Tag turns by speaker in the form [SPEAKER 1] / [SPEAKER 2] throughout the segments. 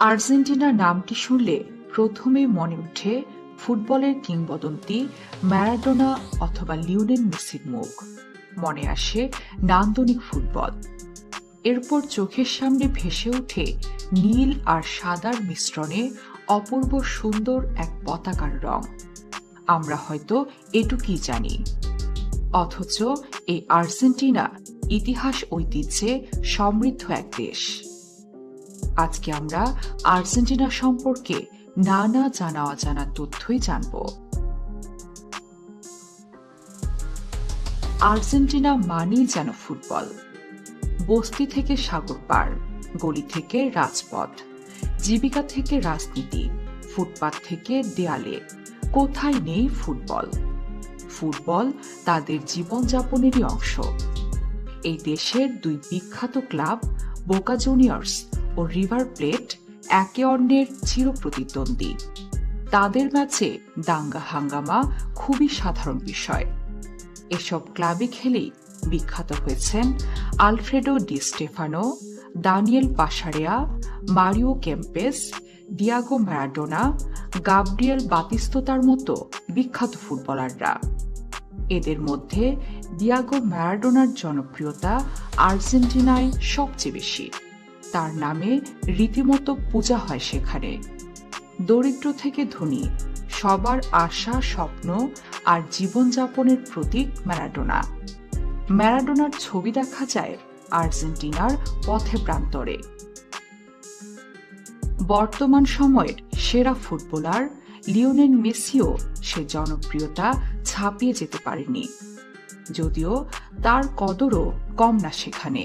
[SPEAKER 1] Argentina নামটি শুনলে প্রথমে মনে ওঠে ফুটবলের কিংবদন্তি ম্যারাডোনা অথবা লিওনেল মেসির মুখ। মনে আসে নান্দনিক ফুটবল। এরপর চোখের সামনে ভেসে ওঠে নীল আর সাদার মিশ্রণে অপূর্ব সুন্দর এক পতাকার রং। আমরা হয়তো এটুকুই জানি। অথচ এই আর্জেন্টিনা ইতিহাস ঐতিহ্যে সমৃদ্ধ এক দেশ। আজকে আমরা আর্জেন্টিনা সম্পর্কে নানা জানা অজানা তথ্যই জানব। আর্জেন্টিনা মানেই যেন ফুটবল। বস্তি থেকে সাগর পার, গলি থেকে রাজপথ, জীবিকা থেকে রাজনীতি, ফুটপাত থেকে দেয়ালে, কোথায় নেই ফুটবল? ফুটবল তাদের জীবনযাপনেরই অংশ। এই দেশের দুই বিখ্যাত ক্লাব বোকা জুনিয়র্স ও রিভার প্লেট একে অন্যের চিরপ্রতিদ্বন্দ্বী। তাদের ম্যাচে দাঙ্গা হাঙ্গামা খুবই সাধারণ বিষয়। এসব ক্লাবে খেলেই বিখ্যাত হয়েছেন Alfredo Di Stefano, Daniel Passarella, Mario Kempes Diego Maradona, Gabriel বাতিস্তোতার মতো বিখ্যাত ফুটবলাররা। এদের মধ্যে ডিয়াগো ম্যারাডোনার জনপ্রিয়তা আর্জেন্টিনায় সবচেয়ে বেশি। তার নামে রীতিমতো পূজা হয় সেখানে। দরিদ্র থেকে ধনী, সবার আশা, স্বপ্ন আর জীবনযাপনের প্রতীক ম্যারাডোনা। ম্যারাডোনার ছবি দেখা যায় আর্জেন্টিনার পথে প্রান্তরে। বর্তমান সময়ের সেরা ফুটবলার লিওনেল মেসিও সে জনপ্রিয়তা ছাপিয়ে যেতে পারেনি, যদিও তার কদরও কম না সেখানে।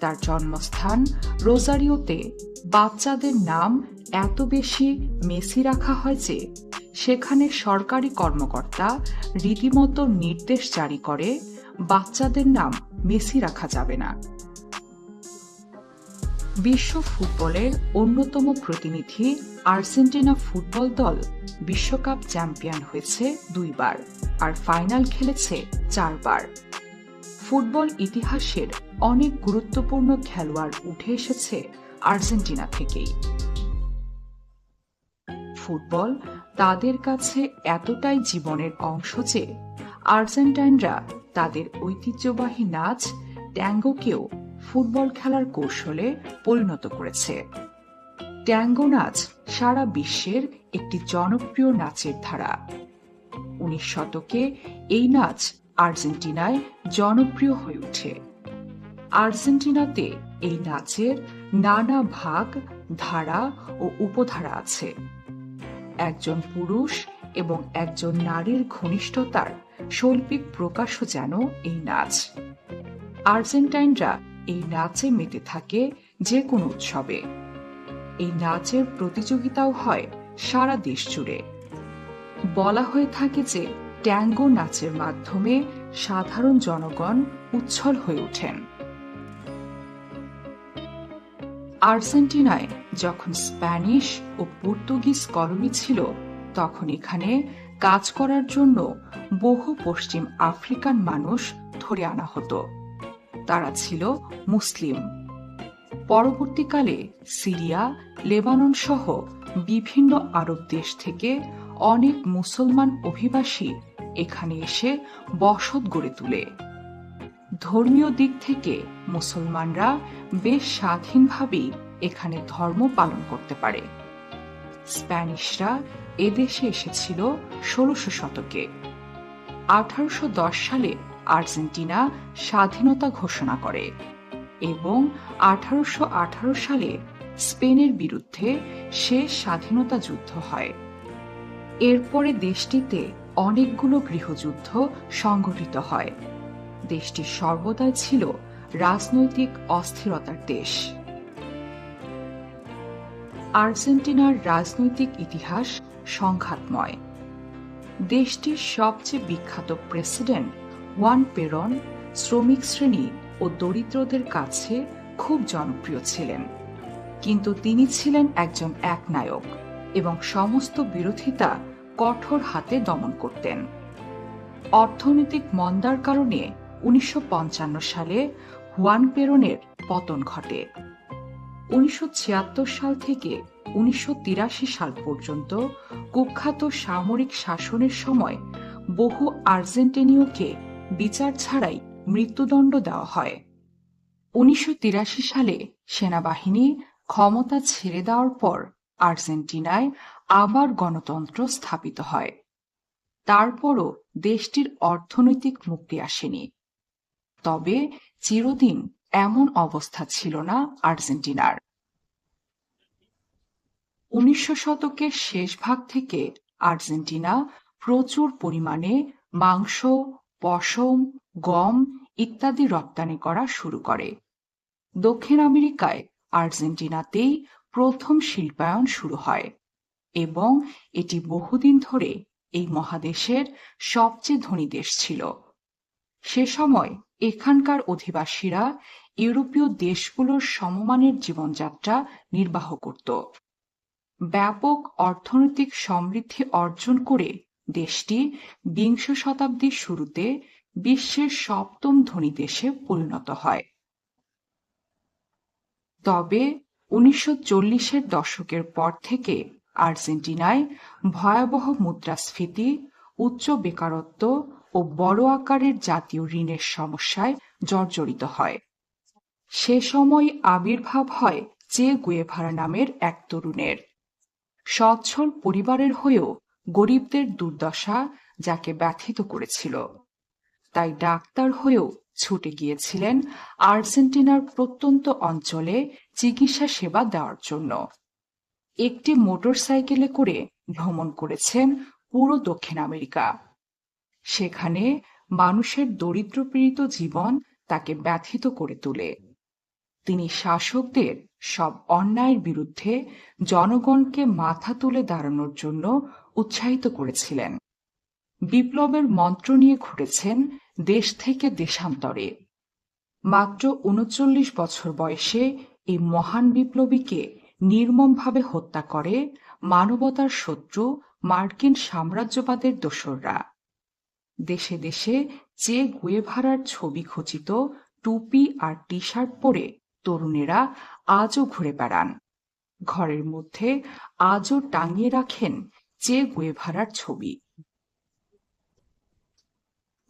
[SPEAKER 1] তার জন্মস্থান রোজারিওতে। বাচ্চাদের নাম এত বেশি মেসি রাখা হয় যে, সেখানে সরকারি কর্মকর্তা রীতিমতো নির্দেশ জারি করে, বাচ্চাদের নাম মেসি রাখা যাবে না। বিশ্ব ফুটবলের অন্যতম প্রতিনিধি আর্জেন্টিনা ফুটবল দল বিশ্বকাপ চ্যাম্পিয়ন হয়েছে দুইবার, আর ফাইনাল খেলেছে চারবার। ফুটবল ইতিহাসের অনেক গুরুত্বপূর্ণ খেলোয়াড় উঠে এসেছে আর্জেন্টিনা থেকেই। ফুটবল তাদের কাছে এতটাই জীবনের অংশ যে আর্জেন্টাইনরা তাদের ঐতিহ্যবাহী নাচ ট্যাঙ্গোকেও ফুটবল খেলার কৌশলে পরিণত করেছে। ট্যাঙ্গো নাচ সারা বিশ্বের একটি জনপ্রিয় নাচের ধারা। উনিশ শতকে এই নাচ আর্জেন্টিনায় জনপ্রিয় হয়ে ওঠে। আর্জেন্টিনাতে এই নাচের নানা ভাগ, ধারা ও উপধারা আছে। একজন পুরুষ এবং একজন নারীর ঘনিষ্ঠতার শৈল্পিক প্রকাশও যেন এই নাচ। আর্জেন্টাইনরা এই নাচে মেতে থাকে যে কোনো উৎসবে। এই নাচের প্রতিযোগিতাও হয় সারা দেশ জুড়ে। বলা হয়ে থাকে যে ট্যাঙ্গো নাচের মাধ্যমে সাধারণ জনগণ উচ্ছল হয়ে ওঠেন। আর্জেন্টিনায় যখন স্প্যানিশ ও পর্তুগিজ কলোনি ছিল, তখন এখানে কাজ করার জন্য বহু পশ্চিম আফ্রিকান মানুষ ধরে আনা হতো। তারা ছিল মুসলিম। পরবর্তীকালে সিরিয়া লেবানন সহ বিভিন্ন আরব দেশ থেকে অনেক মুসলমান অভিবাসী এখানে এসে বসত গড়ে তোলে। ধর্মীয় দিক থেকে মুসলমানরা বেশ স্বাধীনভাবেই এখানে ধর্ম পালন করতে পারে। স্প্যানিশরা এদেশে এসেছিল ষোলশো শতকে। আঠারোশো দশ সালে আর্জেন্টিনা স্বাধীনতা ঘোষণা করে এবং আঠারোশো আঠারো সালে স্পেনের বিরুদ্ধে শেষ স্বাধীনতা যুদ্ধ হয়। এরপরে দেশটিতে অনেকগুলো গৃহযুদ্ধ সংঘটিত হয়। দেশটি সর্বদাই ছিল রাজনৈতিক অস্থিরতার দেশ। আর্জেন্টিনার রাজনৈতিক ইতিহাস সংঘাতময়। দেশটির সবচেয়ে বিখ্যাত প্রেসিডেন্ট ওয়ান পেরন শ্রমিক শ্রেণি ও দরিদ্রদের কাছে খুব জনপ্রিয় ছিলেন। কিন্তু তিনি ছিলেন একজন একনায়ক এবং সমস্ত বিরোধিতা কঠোর হাতে দমন করতেন। অর্থনৈতিক মন্দার কারণে উনিশশো সালে হুয়ান পেরনের পতন ঘটে। উনিশশো সাল থেকে উনিশশো সাল পর্যন্ত কুখ্যাত সামরিক শাসনের সময় বহু আর্জেন্টিনীয়কে বিচার ছাড়াই মৃত্যুদণ্ড দেওয়া হয়। উনিশশো তিরাশি সালে সেনাবাহিনী ক্ষমতা ছেড়ে দেওয়ার পর আর্জেন্টিনায় আবার গণতন্ত্র স্থাপিত হয়। তারপরও দেশটির অর্থনৈতিক মুক্তি আসেনি। তবে চিরদিন এমন অবস্থা ছিল না আর্জেন্টিনার। উনিশশো শতকের শেষ ভাগ থেকে আর্জেন্টিনা প্রচুর পরিমাণে মাংস, পশম, গম ইত্যাদি রপ্তানি করা শুরু করে। দক্ষিণ আমেরিকায় আর্জেন্টিনাতেই প্রথম শিল্পায়ন শুরু হয়। এবং এটি বহুদিন ধরে এই মহাদেশের সবচেয়ে ধনী দেশ ছিল। সে সময় এখানকার অধিবাসীরা ইউরোপীয় দেশগুলোর সমমানের জীবনযাত্রা নির্বাহ করত। ব্যাপক অর্থনৈতিক সমৃদ্ধি অর্জন করে দেশটি বিংশ শতাব্দীর শুরুতে বিশ্বের সপ্তম ধনী দেশে পরিণত হয়। তবে উনিশশো চল্লিশের দশকের পর থেকে আর্জেন্টিনায় ভয়াবহ মুদ্রাস্ফীতি, উচ্চ বেকারত্ব ও বড় আকারের জাতীয় ঋণের সমস্যায় জর্জরিত হয়। সে সময় আবির্ভাব হয় চে গুয়েভারা নামের এক তরুণের। সচ্ছল পরিবারের হয়েও গরিবদের দুর্দশা যাকে ব্যথিত করেছিল। তাই ডাক্তার হয়েও ছুটে গিয়েছিলেন আর্জেন্টিনার প্রত্যন্ত অঞ্চলে চিকিৎসা সেবা দেওয়ার জন্য। একটি মোটরসাইকেলে করে ভ্রমণ করেছেন পুরো দক্ষিণ আমেরিকা। সেখানে মানুষের দরিদ্রপীড়িত জীবন তাকে ব্যথিত করে তোলে। তিনি শাসকদের সব অন্যায়ের বিরুদ্ধে জনগণকে মাথা তুলে দাঁড়ানোর জন্য উৎসাহিত করেছিলেন। বিপ্লবের মন্ত্র নিয়ে ঘুরেছেন দেশ থেকে দেশান্তরে। মাত্র উনচল্লিশ বছর বয়সে এই মহান বিপ্লবীকে নির্মমভাবে হত্যা করে মানবতার শত্রু মার্কিন সাম্রাজ্যবাদের দোসররা। দেশে দেশে যে গুয়েভারার ছবি খচিত টুপি আর টি শার্ট পরে তরুণেরা আজও ঘুরে বেড়ান। ঘরের মধ্যে আজও টাঙিয়ে রাখেন যে গুয়েভারার ছবি।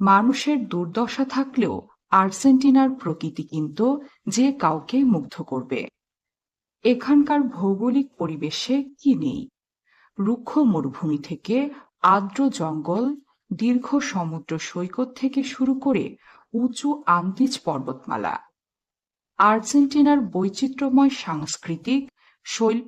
[SPEAKER 1] মানুষের দুর্দশা থাকলেও আর্জেন্টিনার প্রকৃতি কিন্তু যে কাউকে মুগ্ধ করবে। এখানকার ভৌগোলিক পরিবেশে কি নেই? রুক্ষ মরুভূমি থেকে আর্দ্র জঙ্গল, দীর্ঘ সমুদ্র সৈকত থেকে শুরু করে উঁচু আন্দিজ পর্বতমালা। আর্জেন্টিনার বৈচিত্র্যময় সাংস্কৃতিক, শৈল